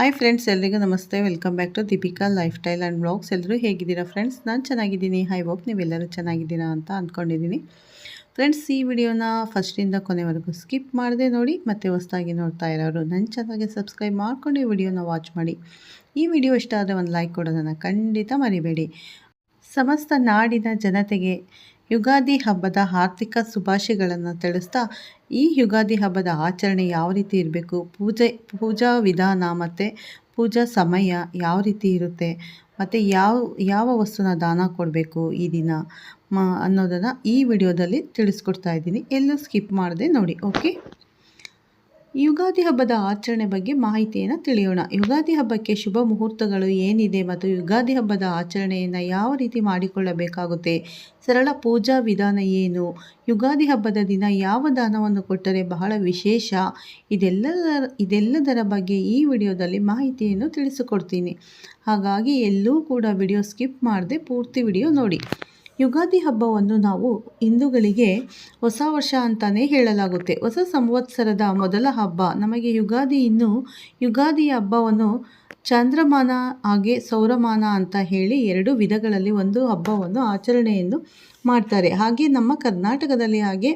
Hi friends ಎಲ್ರಿಗೂ ನಮಸ್ತೆ. Welcome back to Deepika lifestyle and blogs ಎಲ್ಲರೂ ಹೇಗಿದ್ದೀರಾ ಫ್ರೆಂಡ್ಸ್ ನಾನು ಚೆನ್ನಾಗಿದ್ದೀನಿ. ಹೈ ಹೋಪ್ ನೀವೆಲ್ಲರೂ ಚೆನ್ನಾಗಿದ್ದೀರಾ ಅಂತ ಅಂದ್ಕೊಂಡಿದ್ದೀನಿ. ಫ್ರೆಂಡ್ಸ್ ಈ ವಿಡಿಯೋನ ಫಸ್ಟಿಂದ ಕೊನೆವರೆಗೂ ಸ್ಕಿಪ್ ಮಾಡದೆ ನೋಡಿ, ಮತ್ತು ಹೊಸದಾಗಿ ನೋಡ್ತಾ ಇರೋರು ನನ್ನ ಚೆನ್ನಾಗಿ ಸಬ್ಸ್ಕ್ರೈಬ್ ಮಾಡಿಕೊಂಡು ಈ ವಿಡಿಯೋನ ವಾಚ್ ಮಾಡಿ. ಈ ವಿಡಿಯೋ ಇಷ್ಟ ಆದರೆ ಒಂದು ಲೈಕ್ ಕೊಡೋದನ್ನು ಖಂಡಿತ ಮರಿಬೇಡಿ. ಸಮಸ್ತ ನಾಡಿನ ಜನತೆಗೆ ಯುಗಾದಿ ಹಬ್ಬದ ಆರ್ಥಿಕ ಶುಭಾಶಯಗಳನ್ನು ತಿಳಿಸ್ತಾ ಈ ಯುಗಾದಿ ಹಬ್ಬದ ಆಚರಣೆ ಯಾವ ರೀತಿ ಇರಬೇಕು? ಪೂಜೆ, ಪೂಜಾ ವಿಧಾನ ಮತ್ತು ಪೂಜಾ ಸಮಯ ಯಾವ ರೀತಿ ಇರುತ್ತೆ? ಮತ್ತು ಯಾವ ಯಾವ ವಸ್ತುನ ದಾನ ಕೊಡಬೇಕು ಈ ದಿನ? ಮ ಅನ್ನೋದನ್ನು ಈ ವಿಡಿಯೋದಲ್ಲಿ ತಿಳಿಸ್ಕೊಡ್ತಾ ಇದ್ದೀನಿ. ಎಲ್ಲೂ ಸ್ಕಿಪ್ ಮಾಡದೆ ನೋಡಿ, ಓಕೆ? ಯುಗಾದಿ ಹಬ್ಬದ ಆಚರಣೆ ಬಗ್ಗೆ ಮಾಹಿತಿಯನ್ನು ತಿಳಿಯೋಣ. ಯುಗಾದಿ ಹಬ್ಬಕ್ಕೆ ಶುಭ ಮುಹೂರ್ತಗಳು ಏನಿದೆ ಮತ್ತು ಯುಗಾದಿ ಹಬ್ಬದ ಆಚರಣೆಯನ್ನು ಯಾವ ರೀತಿ ಮಾಡಿಕೊಳ್ಳಬೇಕಾಗುತ್ತೆ? ಸರಳ ಪೂಜಾ ವಿಧಾನ ಏನು? ಯುಗಾದಿ ಹಬ್ಬದ ದಿನ ಯಾವ ದಾನವನ್ನು ಕೊಟ್ಟರೆ ಬಹಳ ವಿಶೇಷ? ಇದೆಲ್ಲದರ ಇದೆಲ್ಲದರ ಬಗ್ಗೆ ಈ ವಿಡಿಯೋದಲ್ಲಿ ಮಾಹಿತಿಯನ್ನು ತಿಳಿಸಿಕೊಡ್ತೀನಿ. ಹಾಗಾಗಿ ಎಲ್ಲೂ ಕೂಡ ವಿಡಿಯೋ ಸ್ಕಿಪ್ ಮಾಡದೆ ಪೂರ್ತಿ ವಿಡಿಯೋ ನೋಡಿ. ಯುಗಾದಿ ಹಬ್ಬವನ್ನು ನಾವು ಹಿಂದೂಗಳಿಗೆ ಹೊಸ ವರ್ಷ ಅಂತಲೇ ಹೇಳಲಾಗುತ್ತೆ. ಹೊಸ ಸಂವತ್ಸರದ ಮೊದಲ ಹಬ್ಬ. ನಮಗೆ ಯುಗಾದಿ ಇನ್ನು ಯುಗಾದಿ ಹಬ್ಬವನ್ನು ಚಂದ್ರಮಾನ ಹಾಗೆ ಸೌರಮಾನ ಅಂತ ಹೇಳಿ ಎರಡು ವಿಧಗಳಲ್ಲಿ ಒಂದು ಹಬ್ಬವನ್ನು ಆಚರಣೆಯನ್ನು ಮಾಡ್ತಾರೆ. ಹಾಗೆ ನಮ್ಮ ಕರ್ನಾಟಕದಲ್ಲಿ ಹಾಗೆ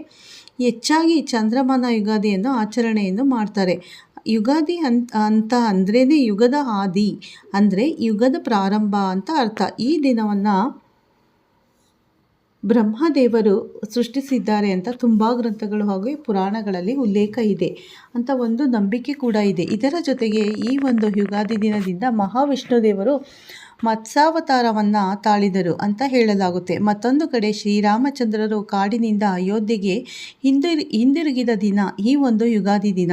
ಹೆಚ್ಚಾಗಿ ಚಂದ್ರಮಾನ ಯುಗಾದಿಯನ್ನು ಆಚರಣೆಯನ್ನು ಮಾಡ್ತಾರೆ. ಯುಗಾದಿ ಅಂತ ಅಂತ ಅಂದ್ರೇ ಯುಗದ ಆದಿ ಅಂದರೆ ಯುಗದ ಪ್ರಾರಂಭ ಅಂತ ಅರ್ಥ. ಈ ದಿನವನ್ನು ಬ್ರಹ್ಮದೇವರು ಸೃಷ್ಟಿಸಿದ್ದಾರೆ ಅಂತ ತುಂಬ ಗ್ರಂಥಗಳು ಹಾಗೂ ಪುರಾಣಗಳಲ್ಲಿ ಉಲ್ಲೇಖ ಇದೆ. ಅಂತ ಒಂದು ನಂಬಿಕೆ ಕೂಡ ಇದೆ. ಇದರ ಜೊತೆಗೆ ಈ ಒಂದು ಯುಗಾದಿ ದಿನದಿಂದ ಮಹಾವಿಷ್ಣು ದೇವರು ಮತ್ಸಾವತಾರವನ್ನು ತಾಳಿದರು ಅಂತ ಹೇಳಲಾಗುತ್ತೆ. ಮತ್ತೊಂದು ಕಡೆ ಶ್ರೀರಾಮಚಂದ್ರರು ಕಾಡಿನಿಂದ ಅಯೋಧ್ಯೆಗೆ ಹಿಂದಿರು ಹಿಂದಿರುಗಿದ ದಿನ, ಈ ಒಂದು ಯುಗಾದಿ ದಿನ.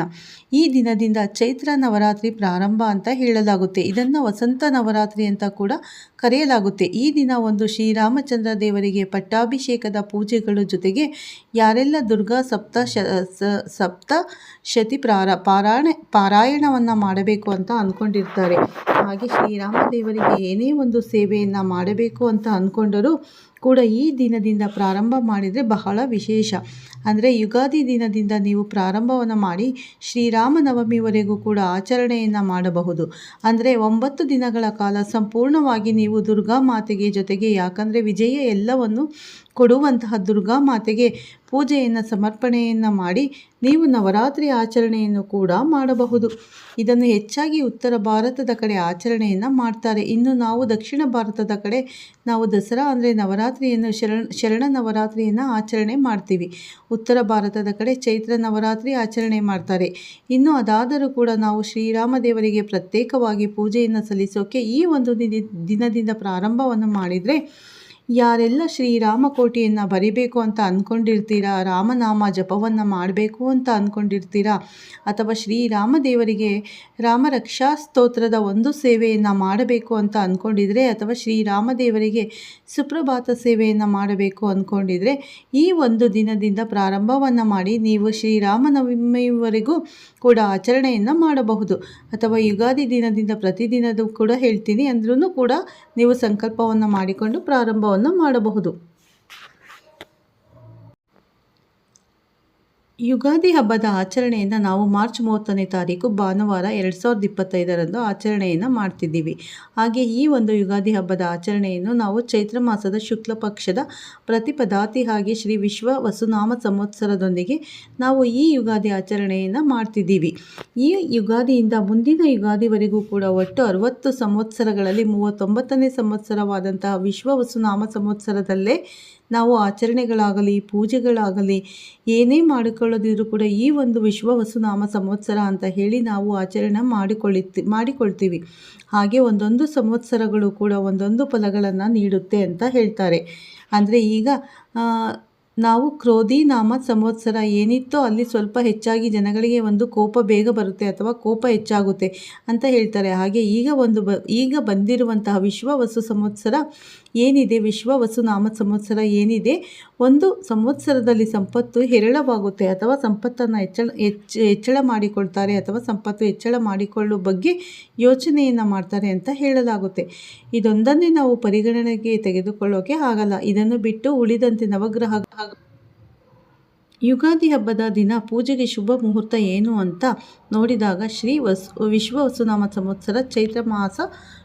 ಈ ದಿನದಿಂದ ಚೈತ್ರ ನವರಾತ್ರಿ ಪ್ರಾರಂಭ ಅಂತ ಹೇಳಲಾಗುತ್ತೆ. ಇದನ್ನು ವಸಂತ ನವರಾತ್ರಿ ಅಂತ ಕೂಡ ಕರೆಯಲಾಗುತ್ತೆ. ಈ ದಿನ ಒಂದು ಶ್ರೀರಾಮಚಂದ್ರ ದೇವರಿಗೆ ಪಟ್ಟಾಭಿಷೇಕದ ಪೂಜೆಗಳು ಜೊತೆಗೆ ಯಾರೆಲ್ಲ ದುರ್ಗಾ ಸಪ್ತ ಸಪ್ತ ಶತಿ ಪ್ರಾರ, ಪಾರಾಯಣ, ಪಾರಾಯಣವನ್ನು ಮಾಡಬೇಕು ಅಂತ ಅಂದ್ಕೊಂಡಿರ್ತಾರೆ ಹಾಗೆ ಶ್ರೀರಾಮ ದೇವರಿಗೆ ಏನೇ ಒಂದು ಸೇವೆಯನ್ನು ಮಾಡಬೇಕು ಅಂತ ಅಂದ್ಕೊಂಡರೂ ಕೂಡ ಈ ದಿನದಿಂದ ಪ್ರಾರಂಭ ಮಾಡಿದರೆ ಬಹಳ ವಿಶೇಷ. ಅಂದರೆ ಯುಗಾದಿ ದಿನದಿಂದ ನೀವು ಪ್ರಾರಂಭವನ್ನು ಮಾಡಿ ಶ್ರೀರಾಮನವಮಿವರೆಗೂ ಕೂಡ ಆಚರಣೆಯನ್ನು ಮಾಡಬಹುದು. ಅಂದರೆ ಒಂಬತ್ತು ದಿನಗಳ ಕಾಲ ಸಂಪೂರ್ಣವಾಗಿ ನೀವು ದುರ್ಗಾ ಮಾತೆಗೆ ಜೊತೆಗೆ, ಯಾಕಂದರೆ ವಿಜಯ ಎಲ್ಲವನ್ನು ಕೊಡುವಂತಹ ದುರ್ಗಾ ಮಾತೆಗೆ ಪೂಜೆಯನ್ನು, ಸಮರ್ಪಣೆಯನ್ನು ಮಾಡಿ ನೀವು ನವರಾತ್ರಿ ಆಚರಣೆಯನ್ನು ಕೂಡ ಮಾಡಬಹುದು. ಇದನ್ನು ಹೆಚ್ಚಾಗಿ ಉತ್ತರ ಭಾರತದ ಕಡೆ ಆಚರಣೆಯನ್ನು ಮಾಡ್ತಾರೆ. ಇನ್ನು ನಾವು ದಕ್ಷಿಣ ಭಾರತದ ಕಡೆ ನಾವು ದಸರಾ ಅಂದರೆ ನವರಾತ್ರಿಯನ್ನು ಶರಣ ಶರಣ ನವರಾತ್ರಿಯನ್ನು ಆಚರಣೆ ಮಾಡ್ತೀವಿ. ಉತ್ತರ ಭಾರತದ ಕಡೆ ಚೈತ್ರ ನವರಾತ್ರಿ ಆಚರಣೆ ಮಾಡ್ತಾರೆ. ಇನ್ನು ಅದಾದರೂ ಕೂಡ ನಾವು ಶ್ರೀರಾಮ ದೇವರಿಗೆ ಪ್ರತ್ಯೇಕವಾಗಿ ಪೂಜೆಯನ್ನು ಸಲ್ಲಿಸೋಕೆ ಈ ಒಂದು ದಿನದಿಂದ ಪ್ರಾರಂಭವನ್ನು ಮಾಡಿದರೆ ಯಾರೆಲ್ಲ ಶ್ರೀರಾಮಕೋಟಿಯನ್ನು ಬರಿಬೇಕು ಅಂತ ಅಂದ್ಕೊಂಡಿರ್ತೀರಾ ರಾಮನಾಮ ಜಪವನ್ನು ಮಾಡಬೇಕು ಅಂತ ಅಂದ್ಕೊಂಡಿರ್ತೀರಾ ಅಥವಾ ಶ್ರೀರಾಮದೇವರಿಗೆ ರಾಮ ರಕ್ಷಾ ಸ್ತೋತ್ರದ ಒಂದು ಸೇವೆಯನ್ನು ಮಾಡಬೇಕು ಅಂತ ಅಂದ್ಕೊಂಡಿದ್ರೆ ಅಥವಾ ಶ್ರೀರಾಮದೇವರಿಗೆ ಸುಪ್ರಭಾತ ಸೇವೆಯನ್ನು ಮಾಡಬೇಕು ಅಂದ್ಕೊಂಡಿದ್ರೆ ಈ ಒಂದು ದಿನದಿಂದ ಪ್ರಾರಂಭವನ್ನು ಮಾಡಿ ನೀವು ಶ್ರೀರಾಮನವಮಿವರೆಗೂ ಕೂಡ ಆಚರಣೆಯನ್ನು ಮಾಡಬಹುದು. ಅಥವಾ ಯುಗಾದಿ ದಿನದಿಂದ ಪ್ರತಿದಿನದೂ ಕೂಡ ಹೇಳ್ತೀನಿ ಅಂದ್ರೂ ಕೂಡ ನೀವು ಸಂಕಲ್ಪವನ್ನು ಮಾಡಿಕೊಂಡು ಪ್ರಾರಂಭವನ್ನು ಮಾಡಬಹುದು. ಯುಗಾದಿ ಹಬ್ಬದ ಆಚರಣೆಯನ್ನು ನಾವು ಮಾರ್ಚ್ ಮೂವತ್ತನೇ ತಾರೀಕು ಭಾನುವಾರ ಎರಡು ಸಾವಿರದ ಇಪ್ಪತ್ತೈದರಂದು ಆಚರಣೆಯನ್ನು ಮಾಡ್ತಿದ್ದೀವಿ. ಹಾಗೆ ಈ ಒಂದು ಯುಗಾದಿ ಹಬ್ಬದ ಆಚರಣೆಯನ್ನು ನಾವು ಚೈತ್ರ ಮಾಸದ ಶುಕ್ಲ ಪಕ್ಷದ ಪ್ರತಿಪದಾತಿ ಹಾಗೆ ಶ್ರೀ ವಿಶ್ವ ವಸುನಾಮ ಸಂವತ್ಸರದೊಂದಿಗೆ ನಾವು ಈ ಯುಗಾದಿ ಆಚರಣೆಯನ್ನು ಮಾಡ್ತಿದ್ದೀವಿ. ಈ ಯುಗಾದಿಯಿಂದ ಮುಂದಿನ ಯುಗಾದಿವರೆಗೂ ಕೂಡ ಒಟ್ಟು ಅರವತ್ತು ಸಂವತ್ಸರಗಳಲ್ಲಿ ಮೂವತ್ತೊಂಬತ್ತನೇ ಸಂವತ್ಸರವಾದಂತಹ ವಿಶ್ವ ವಸುನಾಮ ಸಂವತ್ಸರದಲ್ಲೇ ನಾವು ಆಚರಣೆಗಳಾಗಲಿ, ಪೂಜೆಗಳಾಗಲಿ, ಏನೇ ಮಾಡಿಕೊಳ್ಳದಿದ್ರೂ ಕೂಡ ಈ ಒಂದು ವಿಶ್ವ ವಸುನಾಮ ಸಂವತ್ಸರ ಅಂತ ಹೇಳಿ ನಾವು ಆಚರಣೆ ಮಾಡಿಕೊಳ್ಳಿ ಮಾಡಿಕೊಳ್ತೀವಿ. ಹಾಗೆ ಒಂದೊಂದು ಸಂವತ್ಸರಗಳು ಕೂಡ ಒಂದೊಂದು ಫಲಗಳನ್ನು ನೀಡುತ್ತೆ ಅಂತ ಹೇಳ್ತಾರೆ. ಅಂದರೆ ಈಗ ನಾವು ಕ್ರೋಧಿ ನಾಮ ಸಂವತ್ಸರ ಏನಿತ್ತೋ ಅಲ್ಲಿ ಸ್ವಲ್ಪ ಹೆಚ್ಚಾಗಿ ಜನಗಳಿಗೆ ಒಂದು ಕೋಪ ಬೇಗ ಬರುತ್ತೆ ಅಥವಾ ಕೋಪ ಹೆಚ್ಚಾಗುತ್ತೆ ಅಂತ ಹೇಳ್ತಾರೆ. ಹಾಗೆ ಈಗ ಒಂದು ಈಗ ಬಂದಿರುವಂತಹ ವಿಶ್ವವಸು ಸಂವತ್ಸರ ಏನಿದೆ, ವಿಶ್ವವಸು ನಾಮ ಸಂವತ್ಸರ ಏನಿದೆ, ಒಂದು ಸಂವತ್ಸರದಲ್ಲಿ ಸಂಪತ್ತು ಹೇರಳವಾಗುತ್ತೆ ಅಥವಾ ಸಂಪತ್ತನ್ನು ಹೆಚ್ಚಳ, ಹೆಚ್ಚ, ಹೆಚ್ಚಳ ಮಾಡಿಕೊಳ್ತಾರೆ ಅಥವಾ ಸಂಪತ್ತು ಹೆಚ್ಚಳ ಮಾಡಿಕೊಳ್ಳುವ ಬಗ್ಗೆ ಯೋಚನೆಯನ್ನು ಮಾಡ್ತಾರೆ ಅಂತ ಹೇಳಲಾಗುತ್ತೆ. ಇದೊಂದನ್ನೇ ನಾವು ಪರಿಗಣನೆಗೆ ತೆಗೆದುಕೊಳ್ಳೋಕೆ ಆಗಲ್ಲ. ಇದನ್ನು ಬಿಟ್ಟು ಉಳಿದಂತೆ ನವಗ್ರಹ ಯುಗಾದಿ ಹಬ್ಬದ ದಿನ ಪೂಜೆಗೆ ಶುಭ ಮುಹೂರ್ತ ಏನು ಅಂತ ನೋಡಿದಾಗ ಶ್ರೀ ವಸ್, ವಿಶ್ವ ವಸುನಾಮ ಸಂವತ್ಸರ ಚೈತ್ರ ಮಾಸ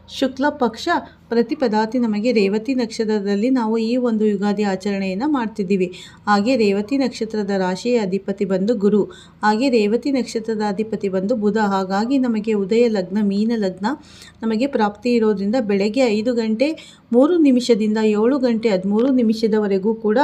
ಶುಕ್ಲ ಪಕ್ಷ ಪ್ರತಿಪದಾತಿ ನಮಗೆ ರೇವತಿ ನಕ್ಷತ್ರದಲ್ಲಿ ನಾವು ಈ ಒಂದು ಯುಗಾದಿ ಆಚರಣೆಯನ್ನು ಮಾಡ್ತಿದ್ದೀವಿ. ಹಾಗೆ ರೇವತಿ ನಕ್ಷತ್ರದ ರಾಶಿಯ ಅಧಿಪತಿ ಬಂದು ಗುರು, ಹಾಗೆ ರೇವತಿ ನಕ್ಷತ್ರದ ಅಧಿಪತಿ ಬಂದು ಬುಧ, ಹಾಗಾಗಿ ನಮಗೆ ಉದಯ ಲಗ್ನ, ಮೀನ ಲಗ್ನ ನಮಗೆ ಪ್ರಾಪ್ತಿ ಇರೋದ್ರಿಂದ ಬೆಳಗ್ಗೆ ಐದು ಗಂಟೆ ಮೂರು ನಿಮಿಷದಿಂದ ಏಳು ಗಂಟೆ ಹದಿಮೂರು ನಿಮಿಷದವರೆಗೂ ಕೂಡ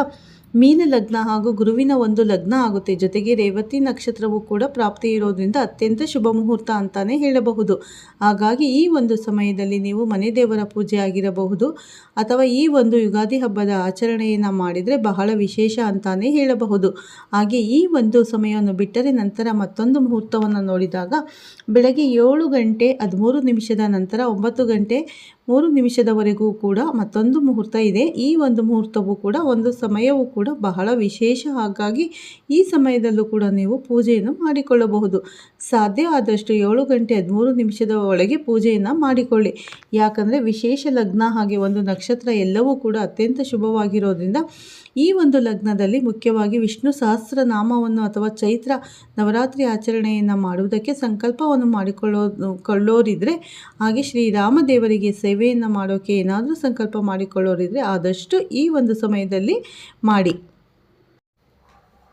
ಮೀನ ಲಗ್ನ ಹಾಗೂ ಗುರುವಿನ ಒಂದು ಲಗ್ನ ಆಗುತ್ತೆ. ಜೊತೆಗೆ ರೇವತಿ ನಕ್ಷತ್ರವು ಕೂಡ ಪ್ರಾಪ್ತಿ ಇರೋದ್ರಿಂದ ಅತ್ಯಂತ ಶುಭ ಮುಹೂರ್ತ ಅಂತಾನೆ ಹೇಳಬಹುದು. ಹಾಗಾಗಿ ಈ ಒಂದು ಸಮಯದಲ್ಲಿ ನೀವು ಮನೆ ದೇವರ ಪೂಜೆ ಆಗಿರಬಹುದು. ಅಥವಾ ಈ ಒಂದು ಯುಗಾದಿ ಹಬ್ಬದ ಆಚರಣೆಯನ್ನು ಮಾಡಿದರೆ ಬಹಳ ವಿಶೇಷ ಅಂತಾನೆ ಹೇಳಬಹುದು. ಹಾಗೆ ಈ ಒಂದು ಸಮಯವನ್ನು ಬಿಟ್ಟರೆ ನಂತರ ಮತ್ತೊಂದು ಮುಹೂರ್ತವನ್ನು ನೋಡಿದಾಗ ಬೆಳಗ್ಗೆ ಏಳು ಗಂಟೆ ಹದಿಮೂರು ನಿಮಿಷದ ನಂತರ ಒಂಬತ್ತು ಗಂಟೆ ಮೂರು ನಿಮಿಷದವರೆಗೂ ಕೂಡ ಮತ್ತೊಂದು ಮುಹೂರ್ತ ಇದೆ. ಈ ಒಂದು ಮುಹೂರ್ತವು ಕೂಡ, ಒಂದು ಸಮಯವೂ ಕೂಡ ಬಹಳ ವಿಶೇಷ. ಹಾಗಾಗಿ ಈ ಸಮಯದಲ್ಲೂ ಕೂಡ ನೀವು ಪೂಜೆಯನ್ನು ಮಾಡಿಕೊಳ್ಳಬಹುದು. ಸಾಧ್ಯ ಆದಷ್ಟು ಏಳು ಗಂಟೆ ಹದಿಮೂರು ನಿಮಿಷದ ಒಳಗೆ ಪೂಜೆಯನ್ನು ಮಾಡಿಕೊಳ್ಳಿ. ಯಾಕಂದರೆ ವಿಶೇಷ ಲಗ್ನ ಹಾಗೆ ಒಂದು ನಕ್ಷತ್ರ ಎಲ್ಲವೂ ಕೂಡ ಅತ್ಯಂತ ಶುಭವಾಗಿರೋದ್ರಿಂದ ಈ ಒಂದು ಲಗ್ನದಲ್ಲಿ ಮುಖ್ಯವಾಗಿ ವಿಷ್ಣು ಸಹಸ್ರನಾಮವನ್ನು ಅಥವಾ ಚೈತ್ರ ನವರಾತ್ರಿ ಆಚರಣೆಯನ್ನು ಮಾಡುವುದಕ್ಕೆ ಸಂಕಲ್ಪವನ್ನು ಮಾಡಿಕೊಳ್ಳೋ, ಕೊಳ್ಳೋರಿದ್ರೆ ಹಾಗೆ ಶ್ರೀರಾಮ ದೇವರಿಗೆ ಸೇವೆಯನ್ನು ಮಾಡೋಕ್ಕೆ ಏನಾದರೂ ಸಂಕಲ್ಪ ಮಾಡಿಕೊಳ್ಳೋರಿದ್ರೆ ಆದಷ್ಟು ಈ ಒಂದು ಸಮಯದಲ್ಲಿ ಮಾಡಿ.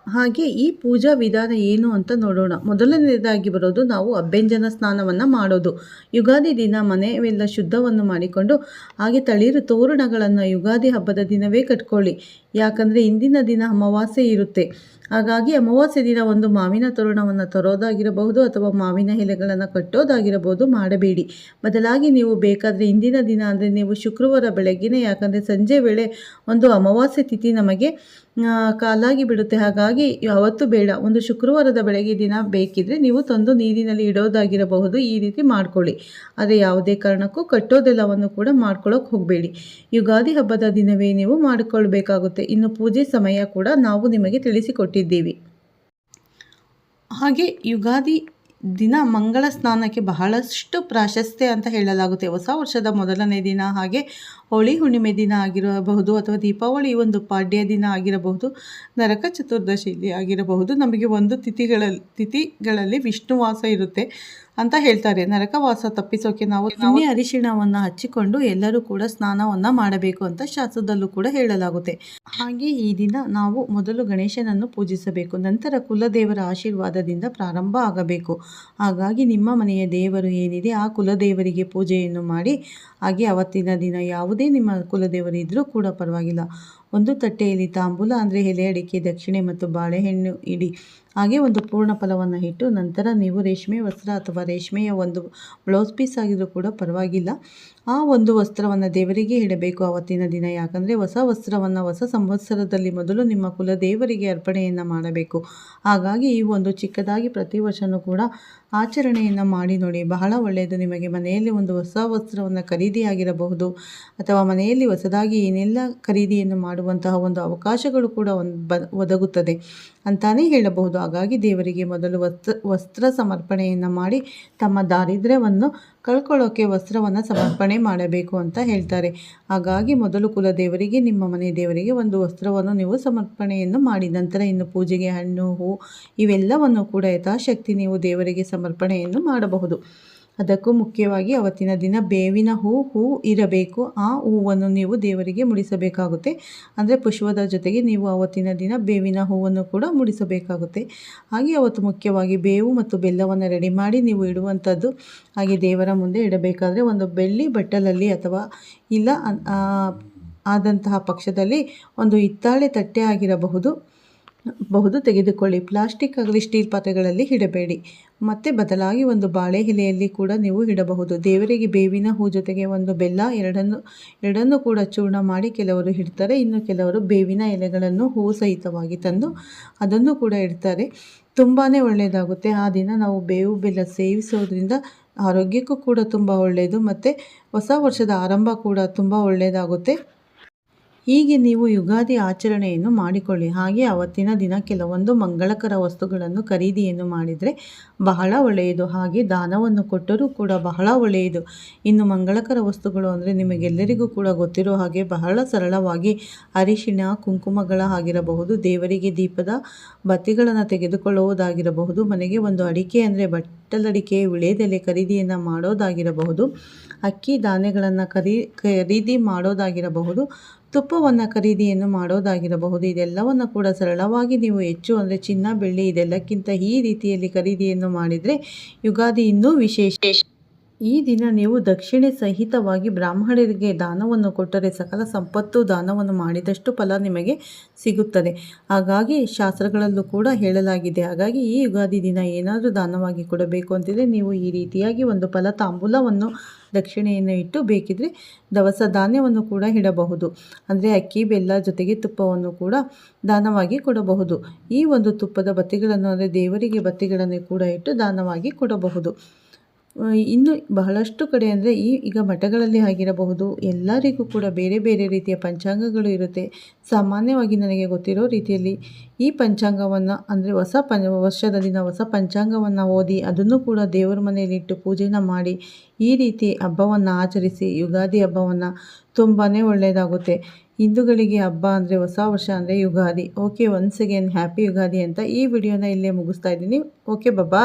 ಹಾಗೆ ಈ ಪೂಜಾ ವಿಧಾನ ಏನು ಅಂತ ನೋಡೋಣ. ಮೊದಲನೇದಾಗಿ ಬರೋದು ನಾವು ಅಭ್ಯಂಜನ ಸ್ನಾನವನ್ನು ಮಾಡೋದು. ಯುಗಾದಿ ದಿನ ಮನೆಯವೆಲ್ಲ ಶುದ್ಧವನ್ನು ಮಾಡಿಕೊಂಡು ಹಾಗೆ ತಳಿರು ತೋರಣಗಳನ್ನು ಯುಗಾದಿ ಹಬ್ಬದ ದಿನವೇ ಕಟ್ಕೊಳ್ಳಿ. ಯಾಕಂದರೆ ಇಂದಿನ ದಿನ ಅಮಾವಾಸ್ಯೆ ಇರುತ್ತೆ. ಹಾಗಾಗಿ ಅಮಾವಾಸ್ಯೆ ದಿನ ಒಂದು ಮಾವಿನ ತೋರಣವನ್ನು ತರೋದಾಗಿರಬಹುದು ಅಥವಾ ಮಾವಿನ ಎಲೆಗಳನ್ನು ಕಟ್ಟೋದಾಗಿರಬಹುದು ಮಾಡಬೇಡಿ. ಬದಲಾಗಿ ನೀವು ಬೇಕಾದರೆ ಇಂದಿನ ದಿನ ಅಂದರೆ ನೀವು ಶುಕ್ರವಾರ ಬೆಳಗ್ಗೆನೇ, ಯಾಕಂದರೆ ಸಂಜೆ ವೇಳೆ ಒಂದು ಅಮಾವಾಸ್ಯೆ ತಿಥಿ ನಮಗೆ ಕಾಲಾಗಿ ಬಿಡುತ್ತೆ. ಹಾಗಾಗಿ ಯಾವತ್ತೂ ಬೇಡ. ಒಂದು ಶುಕ್ರವಾರದ ಬೆಳಗ್ಗೆ ದಿನ ಬೇಕಿದ್ರೆ ನೀವು ತಂದು ನೀರಿನಲ್ಲಿ ಇಡೋದಾಗಿರಬಹುದು. ಈ ರೀತಿ ಮಾಡ್ಕೊಳ್ಳಿ. ಆದರೆ ಯಾವುದೇ ಕಾರಣಕ್ಕೂ ಕಟ್ಟೋದೆಲ್ಲವನ್ನು ಕೂಡ ಮಾಡ್ಕೊಳ್ಳೋಕೆ ಹೋಗಬೇಡಿ. ಯುಗಾದಿ ಹಬ್ಬದ ದಿನವೇ ನೀವು ಮಾಡಿಕೊಳ್ಬೇಕಾಗುತ್ತೆ. ಇನ್ನು ಪೂಜೆ ಸಮಯ ಕೂಡ ನಾವು ನಿಮಗೆ ತಿಳಿಸಿಕೊಟ್ಟಿದ್ದೀವಿ. ಹಾಗೆ ಯುಗಾದಿ ದಿನ ಮಂಗಳ ಸ್ನಾನಕ್ಕೆ ಬಹಳಷ್ಟು ಪ್ರಾಶಸ್ತ್ಯ ಅಂತ ಹೇಳಲಾಗುತ್ತೆ. ಹೊಸ ವರ್ಷದ ಮೊದಲನೇ ದಿನ ಹಾಗೆ ಹೋಳಿ ಹುಣ್ಣಿಮೆ ದಿನ ಆಗಿರಬಹುದು ಅಥವಾ ದೀಪಾವಳಿ ಒಂದು ಪಾಡ್ಯ ದಿನ ಆಗಿರಬಹುದು ನರಕ ಚತುರ್ದಶಿ ಆಗಿರಬಹುದು. ನಮಗೆ ಒಂದು ತಿಥಿಗಳಲ್ಲಿ ತಿಥಿಗಳಲ್ಲಿ ವಿಷ್ಣುವಾಸ ಇರುತ್ತೆ ಅಂತ ಹೇಳ್ತಾರೆ. ನರಕವಾಸ ತಪ್ಪಿಸೋಕೆ ನಾವು ಎಣ್ಣೆ ಅರಿಶಿಣವನ್ನು ಹಚ್ಚಿಕೊಂಡು ಎಲ್ಲರೂ ಕೂಡ ಸ್ನಾನವನ್ನು ಮಾಡಬೇಕು ಅಂತ ಶಾಸ್ತ್ರದಲ್ಲೂ ಕೂಡ ಹೇಳಲಾಗುತ್ತೆ. ಹಾಗೆ ಈ ದಿನ ನಾವು ಮೊದಲು ಗಣೇಶನನ್ನು ಪೂಜಿಸಬೇಕು. ನಂತರ ಕುಲದೇವರ ಆಶೀರ್ವಾದದಿಂದ ಪ್ರಾರಂಭ ಆಗಬೇಕು. ಹಾಗಾಗಿ ನಿಮ್ಮ ಮನೆಯ ದೇವರು ಏನಿದೆ ಆ ಕುಲದೇವರಿಗೆ ಪೂಜೆಯನ್ನು ಮಾಡಿ ಹಾಗೆ ಅವತ್ತಿನ ದಿನ ಯಾವುದೇ ನಿಮ್ಮ ಕುಲದೇವರು ಇದ್ದರೂ ಕೂಡ ಪರವಾಗಿಲ್ಲ. ಒಂದು ತಟ್ಟೆಯಲ್ಲಿ ತಾಂಬೂಲ, ಅಂದರೆ ಎಲೆ ಅಡಿಕೆ, ದಕ್ಷಿಣೆ ಮತ್ತು ಬಾಳೆಹಣ್ಣು ಇಡಿ. ಹಾಗೆ ಒಂದು ಪೂರ್ಣ ಫಲವನ್ನು ಇಟ್ಟು ನಂತರ ನೀವು ರೇಷ್ಮೆ ವಸ್ತ್ರ ಅಥವಾ ರೇಷ್ಮೆಯ ಒಂದು ಬ್ಲೌಸ್ ಪೀಸ್ ಆಗಿದ್ರೂ ಕೂಡ ಪರವಾಗಿಲ್ಲ. ಆ ಒಂದು ವಸ್ತ್ರವನ್ನು ದೇವರಿಗೆ ಇಡಬೇಕು ಆವತ್ತಿನ ದಿನ. ಯಾಕಂದರೆ ಹೊಸ ವಸ್ತ್ರವನ್ನು ಹೊಸ ಸಂವತ್ಸರದಲ್ಲಿ ಮೊದಲು ನಿಮ್ಮ ಕುಲದೇವರಿಗೆ ಅರ್ಪಣೆಯನ್ನು ಮಾಡಬೇಕು. ಹಾಗಾಗಿ ಈ ಒಂದು ಚಿಕ್ಕದಾಗಿ ಪ್ರತಿ ವರ್ಷವೂ ಕೂಡ ಆಚರಣೆಯನ್ನು ಮಾಡಿ ನೋಡಿ. ಬಹಳ ಒಳ್ಳೆಯದು ನಿಮಗೆ. ಮನೆಯಲ್ಲಿ ಒಂದು ಹೊಸ ವಸ್ತ್ರವನ್ನು ಖರೀದಿಯಾಗಿರಬಹುದು ಅಥವಾ ಮನೆಯಲ್ಲಿ ಹೊಸದಾಗಿ ಏನೆಲ್ಲ ಖರೀದಿಯನ್ನು ಮಾಡುವಂತಹ ಒಂದು ಅವಕಾಶಗಳು ಕೂಡ ಒಂದು ಬ, ಒದಗುತ್ತದೆ ಅಂತಾನೇ ಹೇಳಬಹುದು. ಹಾಗಾಗಿ ದೇವರಿಗೆ ಮೊದಲು ವಸ್ತ್ರ ವಸ್ತ್ರ ಸಮರ್ಪಣೆಯನ್ನು ಮಾಡಿ ತಮ್ಮ ದಾರಿದ್ರ್ಯವನ್ನು ಕಳ್ಕೊಳ್ಳೋಕೆ ವಸ್ತ್ರವನ್ನು ಸಮರ್ಪಣೆ ಮಾಡಬೇಕು ಅಂತ ಹೇಳ್ತಾರೆ. ಹಾಗಾಗಿ ಮೊದಲು ಕುಲದೇವರಿಗೆ, ನಿಮ್ಮ ಮನೆ ದೇವರಿಗೆ ಒಂದು ವಸ್ತ್ರವನ್ನು ನೀವು ಸಮರ್ಪಣೆಯನ್ನು ಮಾಡಿ, ನಂತರ ಇನ್ನು ಪೂಜೆಗೆ ಹಣ್ಣು, ಹೂ ಇವೆಲ್ಲವನ್ನು ಕೂಡ ಯಥಾಶಕ್ತಿ ನೀವು ದೇವರಿಗೆ ಸಮರ್ಪಣೆಯನ್ನು ಮಾಡಬಹುದು. ಅದಕ್ಕೂ ಮುಖ್ಯವಾಗಿ ಅವತ್ತಿನ ದಿನ ಬೇವಿನ ಹೂ ಹೂ ಇರಬೇಕು. ಆ ಹೂವನ್ನು ನೀವು ದೇವರಿಗೆ ಮುಡಿಸಬೇಕಾಗುತ್ತೆ. ಅಂದರೆ ಪುಷ್ಪದ ಜೊತೆಗೆ ನೀವು ಅವತ್ತಿನ ದಿನ ಬೇವಿನ ಹೂವನ್ನು ಕೂಡ ಮುಡಿಸಬೇಕಾಗುತ್ತೆ. ಹಾಗೆ ಅವತ್ತು ಮುಖ್ಯವಾಗಿ ಬೇವು ಮತ್ತು ಬೆಲ್ಲವನ್ನು ರೆಡಿ ಮಾಡಿ ನೀವು ಇಡುವಂಥದ್ದು ಹಾಗೆ ದೇವರ ಮುಂದೆ ಇಡಬೇಕಾದ್ರೆ ಒಂದು ಬೆಳ್ಳಿ ಬಟ್ಟಲಲ್ಲಿ ಅಥವಾ ಇಲ್ಲ ಆದಂತಹ ಪಕ್ಷದಲ್ಲಿ ಒಂದು ಹಿತ್ತಾಳೆ ತಟ್ಟೆ ಆಗಿರಬಹುದು. ಬಹುದು ತೆಗೆದುಕೊಳ್ಳಿ. ಪ್ಲಾಸ್ಟಿಕ್ ಆಗಲಿ ಸ್ಟೀಲ್ ಪಾತ್ರೆಗಳಲ್ಲಿ ಇಡಬೇಡಿ. ಮತ್ತು ಬದಲಾಗಿ ಒಂದು ಬಾಳೆ ಎಲೆಯಲ್ಲಿ ಕೂಡ ನೀವು ಇಡಬಹುದು. ದೇವರಿಗೆ ಬೇವಿನ ಹೂ ಜೊತೆಗೆ ಒಂದು ಬೆಲ್ಲ, ಎರಡನ್ನು ಎರಡನ್ನು ಕೂಡ ಚೂರ್ಣ ಮಾಡಿ ಕೆಲವರು ಇಡ್ತಾರೆ. ಇನ್ನು ಕೆಲವರು ಬೇವಿನ ಎಲೆಗಳನ್ನು ಹೂ ಸಹಿತವಾಗಿ ತಂದು ಅದನ್ನು ಕೂಡ ಇಡ್ತಾರೆ. ತುಂಬಾ ಒಳ್ಳೆಯದಾಗುತ್ತೆ. ಆ ದಿನ ನಾವು ಬೇವು, ಬೆಲ್ಲ ಸೇವಿಸೋದ್ರಿಂದ ಆರೋಗ್ಯಕ್ಕೂ ಕೂಡ ತುಂಬ ಒಳ್ಳೆಯದು. ಮತ್ತು ಹೊಸ ವರ್ಷದ ಆರಂಭ ಕೂಡ ತುಂಬ ಒಳ್ಳೆಯದಾಗುತ್ತೆ. ಹೀಗೆ ನೀವು ಯುಗಾದಿ ಆಚರಣೆಯನ್ನು ಮಾಡಿಕೊಳ್ಳಿ. ಹಾಗೆ ಅವತ್ತಿನ ದಿನ ಕೆಲವೊಂದು ಮಂಗಳಕರ ವಸ್ತುಗಳನ್ನು ಖರೀದಿಯನ್ನು ಮಾಡಿದರೆ ಬಹಳ ಒಳ್ಳೆಯದು. ಹಾಗೆ ದಾನವನ್ನು ಕೊಟ್ಟರೂ ಕೂಡ ಬಹಳ ಒಳ್ಳೆಯದು. ಇನ್ನು ಮಂಗಳಕರ ವಸ್ತುಗಳು ಅಂದರೆ ನಿಮಗೆಲ್ಲರಿಗೂ ಕೂಡ ಗೊತ್ತಿರೋ ಹಾಗೆ ಬಹಳ ಸರಳವಾಗಿ ಅರಿಶಿಣ, ಕುಂಕುಮಗಳ ಆಗಿರಬಹುದು, ದೇವರಿಗೆ ದೀಪದ ಬತ್ತಿಗಳನ್ನು ತೆಗೆದುಕೊಳ್ಳುವುದಾಗಿರಬಹುದು, ಮನೆಗೆ ಒಂದು ಅಡಿಕೆ ಅಂದರೆ ಬಟ್ಟಲಡಿಕೆ ವಿಳೆದೆಲೆ ಖರೀದಿಯನ್ನು ಮಾಡೋದಾಗಿರಬಹುದು, ಅಕ್ಕಿ ಧಾನ್ಯಗಳನ್ನು ಖರೀ, ಖರೀದಿ ಮಾಡೋದಾಗಿರಬಹುದು ತುಪ್ಪವನ್ನು ಖರೀದಿಯನ್ನು ಮಾಡೋದಾಗಿರಬಹುದು. ಇದೆಲ್ಲವನ್ನು ಕೂಡ ಸರಳವಾಗಿ ನೀವು ಹೆಚ್ಚು ಅಂದರೆ ಚಿನ್ನ, ಬೆಳ್ಳಿ ಇದೆಲ್ಲಕ್ಕಿಂತ ಈ ರೀತಿಯಲ್ಲಿ ಖರೀದಿಯನ್ನು ಮಾಡಿದರೆ ಯುಗಾದಿ ಇನ್ನೂ ವಿಶೇಷ. ಈ ದಿನ ನೀವು ದಕ್ಷಿಣೆ ಸಹಿತವಾಗಿ ಬ್ರಾಹ್ಮಣರಿಗೆ ದಾನವನ್ನು ಕೊಟ್ಟರೆ ಸಕಲ ಸಂಪತ್ತು ದಾನವನ್ನು ಮಾಡಿದಷ್ಟು ಫಲ ನಿಮಗೆ ಸಿಗುತ್ತದೆ. ಹಾಗಾಗಿ ಶಾಸ್ತ್ರಗಳಲ್ಲೂ ಕೂಡ ಹೇಳಲಾಗಿದೆ. ಹಾಗಾಗಿ ಈ ಯುಗಾದಿ ದಿನ ಏನಾದರೂ ದಾನವಾಗಿ ಕೊಡಬೇಕು ಅಂತಿದ್ರೆ ನೀವು ಈ ರೀತಿಯಾಗಿ ಒಂದು ಫಲ ತಾಂಬೂಲವನ್ನು ದಕ್ಷಿಣೆಯನ್ನು ಇಟ್ಟು ಬೇಕಿದ್ರೆ ದವಸ ಧಾನ್ಯವನ್ನು ಕೂಡ ಇಡಬಹುದು. ಅಂದರೆ ಅಕ್ಕಿ, ಬೆಲ್ಲ ಜೊತೆಗೆ ತುಪ್ಪವನ್ನು ಕೂಡ ದಾನವಾಗಿ ಕೊಡಬಹುದು. ಈ ಒಂದು ತುಪ್ಪದ ಬತ್ತಿಗಳನ್ನು ಅಂದರೆ ದೇವರಿಗೆ ಬತ್ತಿಗಳನ್ನು ಕೂಡ ಇಟ್ಟು ದಾನವಾಗಿ ಕೊಡಬಹುದು. ಇನ್ನು ಬಹಳಷ್ಟು ಕಡೆ ಅಂದರೆ ಈ ಈಗ ಮಠಗಳಲ್ಲಿ ಆಗಿರಬಹುದು, ಎಲ್ಲರಿಗೂ ಕೂಡ ಬೇರೆ ಬೇರೆ ರೀತಿಯ ಪಂಚಾಂಗಗಳು ಇರುತ್ತೆ. ಸಾಮಾನ್ಯವಾಗಿ ನನಗೆ ಗೊತ್ತಿರೋ ರೀತಿಯಲ್ಲಿ ಈ ಪಂಚಾಂಗವನ್ನು ಅಂದರೆ ಹೊಸ ಪಂಚ ವರ್ಷದ ದಿನ ಹೊಸ ಪಂಚಾಂಗವನ್ನು ಓದಿ ಅದನ್ನು ಕೂಡ ದೇವರ ಮನೆಯಲ್ಲಿಟ್ಟು ಪೂಜೆನ ಮಾಡಿ ಈ ರೀತಿ ಹಬ್ಬವನ್ನು ಆಚರಿಸಿ, ಯುಗಾದಿ ಹಬ್ಬವನ್ನು ತುಂಬಾ ಒಳ್ಳೆಯದಾಗುತ್ತೆ. ಹಿಂದೂಗಳಿಗೆ ಹಬ್ಬ ಅಂದರೆ ಹೊಸ ವರ್ಷ ಅಂದರೆ Ugadi. Okay once again happy Ugadi ಅಂತ ಈ ವಿಡಿಯೋನ ಇಲ್ಲೇ ಮುಗಿಸ್ತಾ ಇದ್ದೀನಿ. ಓಕೆ ಬಬ್ಬಾ